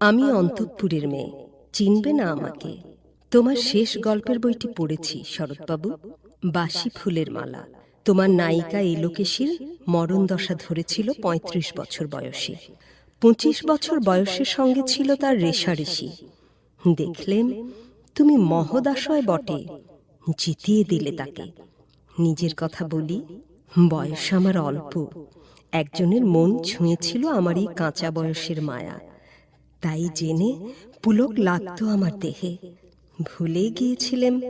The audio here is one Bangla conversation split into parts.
আমি অন্তঃপুরের মেয়ে। চিনবে না আমাকে। তোমার শেষ গল্পের বইটি পড়েছি, শরৎবাবু। বাসি ফুলের মালা। তোমার নায়িকা এলোকেশীর মরণ দশা ধরেছিল পঁয়ত্রিশ বছর বয়সে। পঁচিশ বছর বয়সের সঙ্গে ছিল তার রেশারেশি দেখলেন, তুমি মহদাশয় বটে। জিতিয়ে দিলে তাকে। নিজের কথা বলি, বয়স আমার অল্প। একজনের মন ছুঁয়েছিল আমার এই কাঁচা বয়সের মায়া। তাই জেনে পুলক লাগতো আমার দেহে। ভুলে গিয়েছিলেন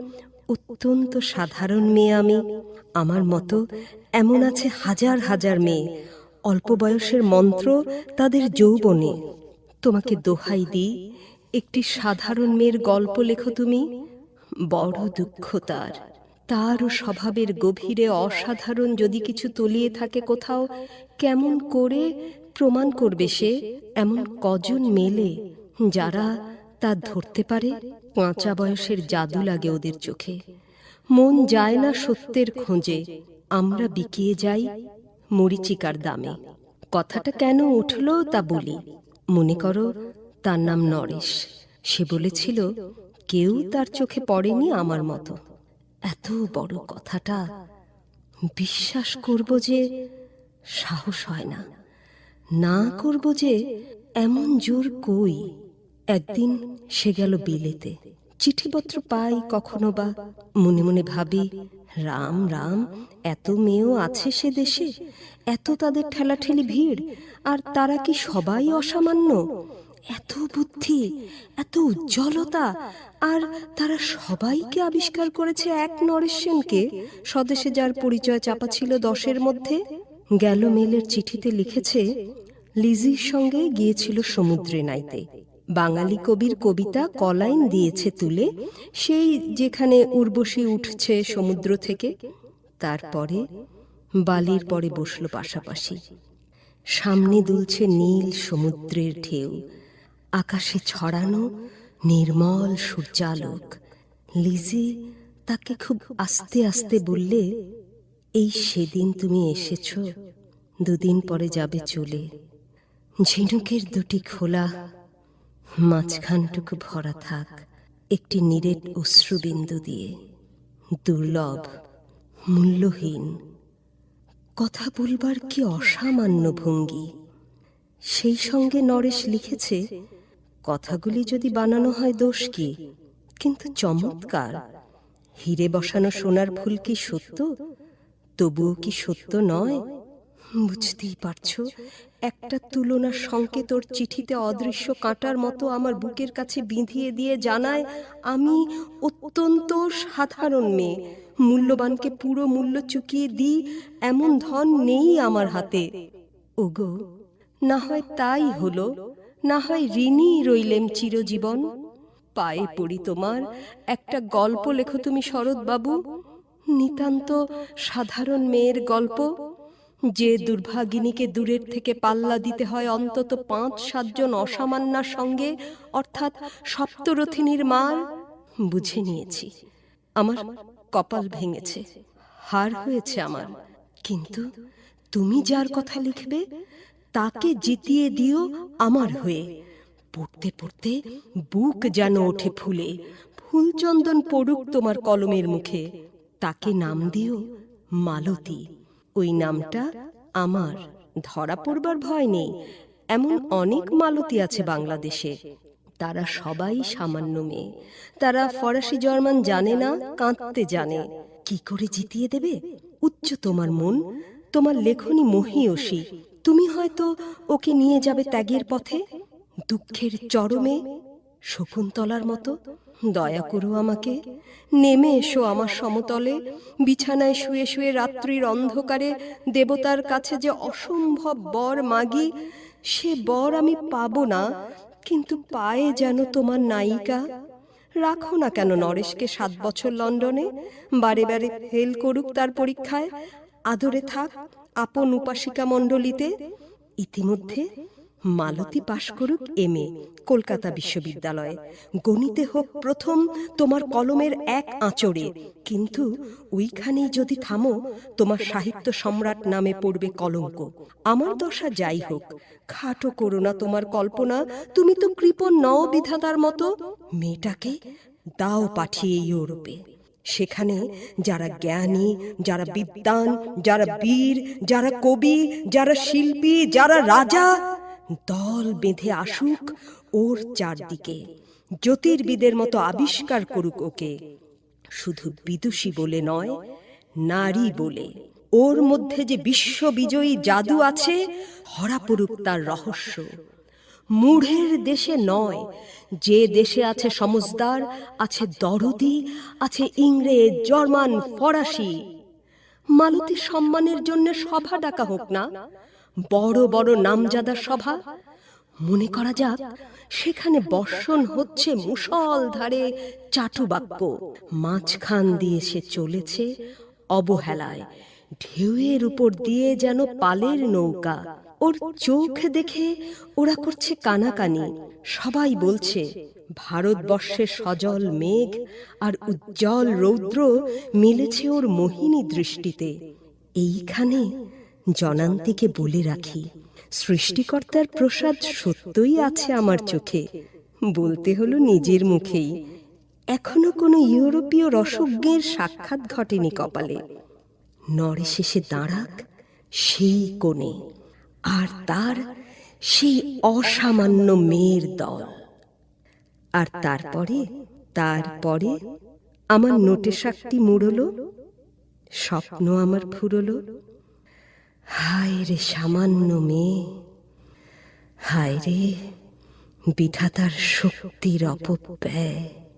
অত্যন্ত সাধারণ মেয়ে আমি। আমার মতো এমন আছে হাজার হাজার মেয়ে। অল্প বয়সের মন্ত্র তাদের যৌবনে। তোমাকে দোহাই দিই, একটি সাধারণ মেয়ের গল্প লেখো তুমি। বড় দুঃখ তার। তারও স্বভাবের গভীরে অসাধারণ যদি কিছু তলিয়ে থাকে কোথাও, কেমন করে প্রমাণ করবে সে এমন কজন মেলে যারা তা ধরতে পারে পাঁচা বয়সের জাদু লাগে ওদের চোখে। মন যায় না সত্যের খোঁজে, আমরা বিকিয়ে যাই মরিচিকার দামে। কথাটা কেন উঠল তা বলি। মনে করো তার নাম নরেশ। সে বলেছিল, কেউ তার চোখে পড়েনি আমার মতো। এত বড় কথাটা বিশ্বাস করব যে সাহস হয় না। না করব যে এমন জোর কই? একদিন সে গেল বিলেতে। চিঠিপত্র পাই কখনো বা। মনে মনে ভাবি, রাম রাম, এত মেয়েও আছে সে দেশে, এত তাদের ঠেলাঠেলি ভিড়, আর তারা কি সবাই অসামান্য? এত বুদ্ধি, এত উজ্জ্বলতা, আর তারা সবাইকে আবিষ্কার করেছে এক নরেশ সেনকে, স্বদেশে যার পরিচয় চাপা ছিল দশের মধ্যে। গেল মেলের চিঠিতে লিখেছে, লিজির সঙ্গে গিয়েছিল সমুদ্রে নাইতে। বাঙালি কবির কবিতা কলাইন দিয়েছে তুলে, সেই যেখানে উর্বশী উঠছে সমুদ্র থেকে। তারপরে বালির পরে বসল পাশাপাশি। সামনে দুলছে নীল সমুদ্রের ঢেউ। আকাশে ছড়ানো নির্মল সূর্যালোক। লিজি তাকে খুব আস্তে আস্তে বললে, এই সেদিন তুমি এসেছ দুদিন পরে যাবে চলে। ঝিনুকের দুটি খোলা, মাঝখানটুকু ভরা থাক, একটি নিরেট অশ্রুবিন্দু দিয়ে। দুর্লভ, মূল্যহীন। কথা বলবার কি অসামান্য ভঙ্গি। সেই সঙ্গে নরেশ লিখেছে, কথাগুলি যদি বানানো হয় দোষ কি? কিন্তু চমৎকার। হিরে বসানো সোনার ফুল কি সত্য? তবুও কি সত্য নয়? বুঝতেই পারছ? একটা তুলনার সংকেত ওর চিঠিতে অদৃশ্য কাঁটার মতো আমার বুকের কাছে বিঁধিয়ে দিয়ে জানায়, আমি অত্যন্ত সাধারণ মেয়ে। মূল্যবানকে পুরো মূল্য চুকিয়ে দিই, এমন ধন নেই আমার হাতে। ওগো, না হয় তাই হলো, না হয় ঋণী রইলেম চিরজীবন। পায়ে পড়ি তোমার, একটা গল্প লেখো তুমি শরৎবাবু। নিতান্ত সাধারণ মেয়ের গল্প। যে দুর্ভাগিনীকে দূরের থেকে পাল্লা দিতে হয় অন্তত পাঁচ, সাতজন অসামান্যার সঙ্গে, অর্থাৎ সপ্তরথিনীর মার, বুঝে নিয়েছি। আমার কপাল ভেঙেছে, হার হয়েছে আমার। কিন্তু তুমি যার কথা লিখবে, তাকে জিতিয়ে দিও আমার হয়ে। পড়তে পড়তে বুক যেন ওঠে ফুলে, ফুলচন্দন পড়ুক তোমার কলমের মুখে। তাকে নাম দিও মালতী। ওই নামটা আমার, ধরা পড়বার ভয় নেই। এমন অনেক মালতী আছে বাংলাদেশে। তারা সবাই সামান্য মেয়ে। তারা ফরাসি জার্মান জানে না, কাঁদতে জানে। কি করে জিতিয়ে দেবে? উচ্চ তোমার মন। তোমার লেখনী মহিয়সী। তুমি হয়তো ওকে নিয়ে যাবে ত্যাগের পথে। দুঃখের চরমে শকুন্তলার মতো। দয়া করো আমাকে। নেমে এসো আমার সমতলে। বিছানায় শুয়ে শুয়ে রাত্রির অন্ধকারে দেবতার কাছে যে অসম্ভব বর মাগি, সে বর আমি পাবো না, কিন্তু পায়ে যেন তোমার নায়িকা। রাখো না কেন নরেশকে সাত বছর লন্ডনে। বারে বারে ফেল করুক তার পরীক্ষায়। আদরে থাক আপন উপাসিকা মণ্ডলীতে। ইতিমধ্যে মালতী পাশ করুক এম এ, কলকাতা বিশ্ববিদ্যালয়ে। গণিতে হোক প্রথম, তোমার কলমের এক আঁচড়ে। কিন্তু ওইখানেই যদি থামো, তোমার সাহিত্য সম্রাট নামে পড়বে কলঙ্ক। আমার দশা যাই হোক, খাটো করো না তোমার কল্পনা, তুমি তো কৃপণ নও বিধাতার মতো। মেয়েটাকে দাও পাঠিয়ে ইউরোপে। সেখানে যারা জ্ঞানী, যারা বিদ্বান, যারা বীর, যারা কবি, যারা শিল্পী, যারা রাজা দল বেঁধে আসুক ওর চারদিকে, জ্যোতির্বিদের মতো আবিষ্কার করুক ওকে। শুধু বিদুষী বলে নয়, নারী বলে। ওর মধ্যে যে বিশ্ববিজয়ী জাদু আছে ধরা পড়ুক তার রহস্য। মূঢ়ের দেশে নয়, যে দেশে আছে সমজদার, আছে দরদি, আছে ইংরেজ, জার্মান, ফরাসি। মালতী সম্মানের জন্য সভা ডাকা হোক না বড় বড় নামজাদা সভা। মনে করা যাক, সেখানে বর্ষণ হচ্ছে মুসল ধারে চাটুবাক্য। মাঝখান দিয়ে সে চলেছে অবহেলায়। ঢেউয়ের উপর দিয়ে যেন পালের নৌকা। ওর চোখ দেখে ওরা করছে কানাকানি। সবাই বলছে ভারতবর্ষের সজল মেঘ আর উজ্জ্বল রৌদ্র মিলেছে ওর মোহিনী দৃষ্টিতে। এইখানে জনান্তিকে বলে রাখি, সৃষ্টিকর্তার প্রসাদ সত্যই আছে আমার চোখে। বলতে হলো নিজের মুখেই, এখনও কোনো ইউরোপীয় রসজ্ঞের সাক্ষাৎ ঘটেনি কপালে। নরে শেষে দাঁড়াক সেই কোণে, আর তার সেই অসামান্য মেয়ের দল। আর তারপরে তারপরে আমার নোটে শাক্তি মুড়লো, স্বপ্ন আমার ফুরলো হায় রে সামান্য মেয়ে। হায় রে বিধাতার শক্তির অপব্যয়।